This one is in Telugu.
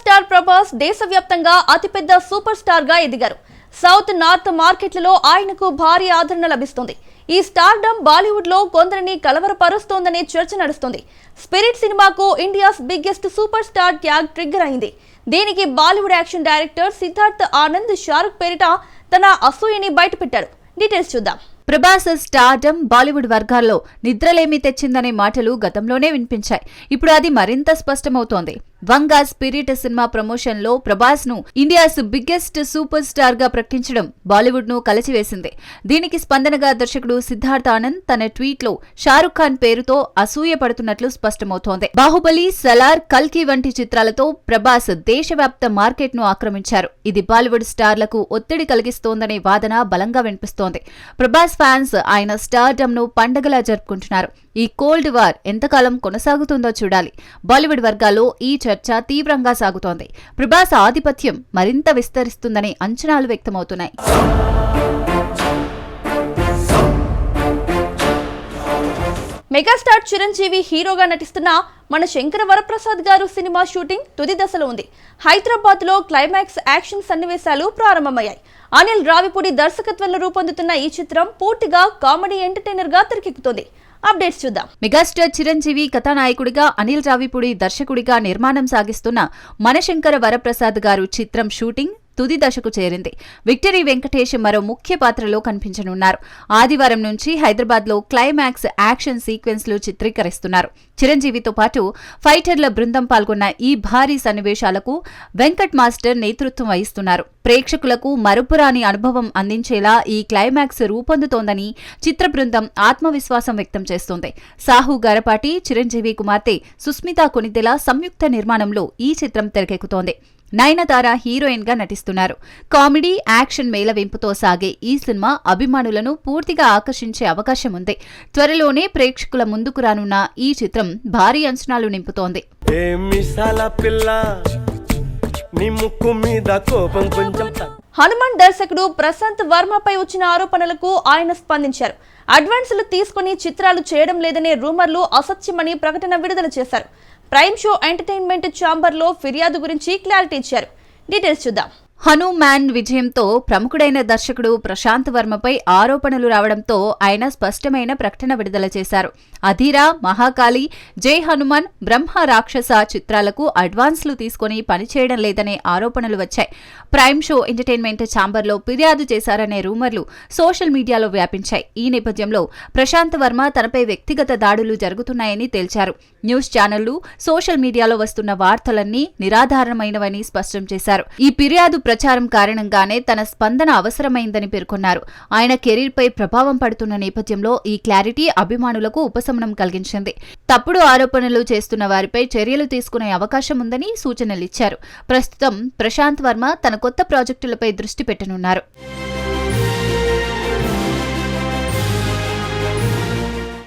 స్టార్ ప్రభాస్ దేశవ్యాప్తంగా అతిపెద్ద సూపర్ స్టార్గా ఎదిగారు. సౌత్ నార్త్ మార్కెట్లలో ఆయనకు భారీ ఆదరణ లభిస్తుంది. ఈ స్టార్డమ్ బాలీవుడ్లో కొందరిని కలవరపరుస్తోందనే చర్చ నడుస్తుంది. స్పిరిట్ సినిమాకు India's biggest super star tag trigger అయింది. దీనికి బాలీవుడ్ యాక్షన్ డైరెక్టర్ సిద్ధార్థ్ ఆనంద్ షారుఖ్ పేరిట తన అసూయని బయటపెట్టారు. డీటెయిల్స్ చూద్దాం. ప్రభాస్ స్టార్డమ్ బాలీవుడ్ వర్గాల్లో నిద్రలేమి తెచ్చిందనే మాటలు గతంలోనే వినిపించాయి. ఇప్పుడు అది మరింత స్పష్టమవుతోంది. వంగ స్పిరిట్ సినిమా ప్రమోషన్లో ప్రభాస్ను ఇండియాస్ బిగ్గెస్ట్ సూపర్ స్టార్గా ప్రకటించడం బాలీవుడ్ను కలచివేసింది. దీనికి స్పందనగా దర్శకుడు సిద్ధార్థ్ ఆనంద్ తన ట్వీట్లో షారుఖ్ ఖాన్ పేరుతో అసూయ పడుతున్నట్లు స్పష్టమవుతోంది. బాహుబలి సలార్ కల్కి వంటి చిత్రాలతో ప్రభాస్ దేశవ్యాప్త మార్కెట్ను ఆక్రమించారు. ఇది బాలీవుడ్ స్టార్లకు ఒత్తిడి కలిగిస్తోందనే వాదన బలంగా వినిపిస్తోంది. ప్రభాస్ ఫ్యాన్స్ ఆయన స్టార్డమ్ను పండగలా జరుపుకుంటున్నారు. ఈ కోల్డ్ వార్ ఎంతకాలం కొనసాగుతుందో చూడాలి. బాలీవుడ్ వర్గాల్లో ఈ చర్చ తీవ్రంగా సాగుతోంది. ప్రభాస్ ఆధిపత్యం మరింత విస్తరిస్తుందనే అంచనాలు వ్యక్తమవుతున్నాయి. మెగాస్టార్ చిరంజీవి హీరోగా నటిస్తున్న మన శంకర వరప్రసాద్ గారు సినిమా షూటింగ్ తుది దశలో ఉంది. హైదరాబాద్లో క్లైమాక్స్ యాక్షన్ సన్నివేశాలు ప్రారంభమయ్యాయి. అనిల్ రావిపూడి దర్శకత్వంలో రూపొందుతున్న ఈ చిత్రం పూర్తిగా కామెడీ ఎంటర్టైనర్గా తెరకెక్కుతోంది. అప్డేట్స్ చూద్దాం. మెగాస్టార్ చిరంజీవి కథానాయకుడిగా అనిల్ రావిపూడి దర్శకుడిగా నిర్మాణం సాగిస్తున్న మనశంకర వరప్రసాద్ గారు చిత్రం షూటింగ్ తుది దశకు చేరింది. విక్టరీ వెంకటేష్ మరో ముఖ్య పాత్రలో కనిపించనున్నారు. ఆదివారం నుంచి హైదరాబాద్లో క్లైమాక్స్ యాక్షన్ సీక్వెన్స్లు చిత్రీకరిస్తున్నారు. చిరంజీవితో పాటు ఫైటర్ల బృందం పాల్గొన్న ఈ భారీ సన్నివేశాలకు వెంకట్ మాస్టర్ నేతృత్వం వహిస్తున్నారు. ప్రేక్షకులకు మరుపురాని అనుభవం అందించేలా ఈ క్లైమాక్స్ రూపొందుతోందని చిత్ర బృందం ఆత్మవిశ్వాసం వ్యక్తం చేస్తోంది. సాహు గరపాటి చిరంజీవి కుమార్తె సుస్మిత కొనితెల సంయుక్త నిర్మాణంలో ఈ చిత్రం తెరకెక్కుతోంది. నయనతార హీరోయిన్గా నటిస్తున్నారు. కామెడీ యాక్షన్ మేళవింపుతో సాగే ఈ సినిమా అభిమానులను పూర్తిగా ఆకర్షించే అవకాశం ఉంది. త్వరలోనే ప్రేక్షకుల ముందుకు రానున్న ఈ చిత్రం భారీ అంచనాలు నింపుతోంది. హనుమాన్ దర్శకుడు ప్రశాంత్ వర్మపై వచ్చిన ఆరోపణలకు ఆయన స్పందించారు. అడ్వాన్సులు తీసుకుని చిత్రాలు చేయడం లేదనే రూమర్లు అసత్యమని ప్రకటన విడుదల చేశారు. ప్రైమ్ షో ఎంటర్టైన్మెంట్ ఛాంబర్లో ఫిర్యాదు గురించి క్లారిటీ ఇచ్చారు. డీటెయిల్స్ చూద్దాం. హనుమాన్ విజయంతో ప్రముఖుడైన దర్శకుడు ప్రశాంత్ వర్మపై ఆరోపణలు రావడంతో ఆయన స్పష్టమైన ప్రకటన విడుదల చేశారు. అధీరా మహాకాళి జై హనుమాన్ బ్రహ్మ రాక్షస చిత్రాలకు అడ్వాన్స్లు తీసుకుని పనిచేయడం లేదనే ఆరోపణలు వచ్చాయి. ప్రైమ్ షో ఎంటర్టైన్మెంట్ ఛాంబర్లో ఫిర్యాదు చేశారనే రూమర్లు సోషల్ మీడియాలో వ్యాపించాయి. ఈ నేపథ్యంలో ప్రశాంత్ వర్మ తనపై వ్యక్తిగత దాడులు జరుగుతున్నాయని తేల్చారు. న్యూస్ ఛానళ్ళు సోషల్ మీడియాలో వస్తున్న వార్తలన్నీ నిరాధారణమైనవని స్పష్టం చేశారు. ఈ ఫిర్యాదు ప్రచారం కారణంగానే తన స్పందన అవసరమైందని పేర్కొన్నారు. ఆయన కెరీర్పై ప్రభావం పడుతున్న నేపథ్యంలో ఈ క్లారిటీ అభిమానులకు ఉపశమనం కలిగించింది. తప్పుడు ఆరోపణలు చేస్తున్న వారిపై చర్యలు తీసుకునే అవకాశం ఉందని సూచనలిచ్చారు. ప్రస్తుతం ప్రశాంత్ వర్మ తన కొత్త ప్రాజెక్టులపై దృష్టి పెట్టనున్నారు.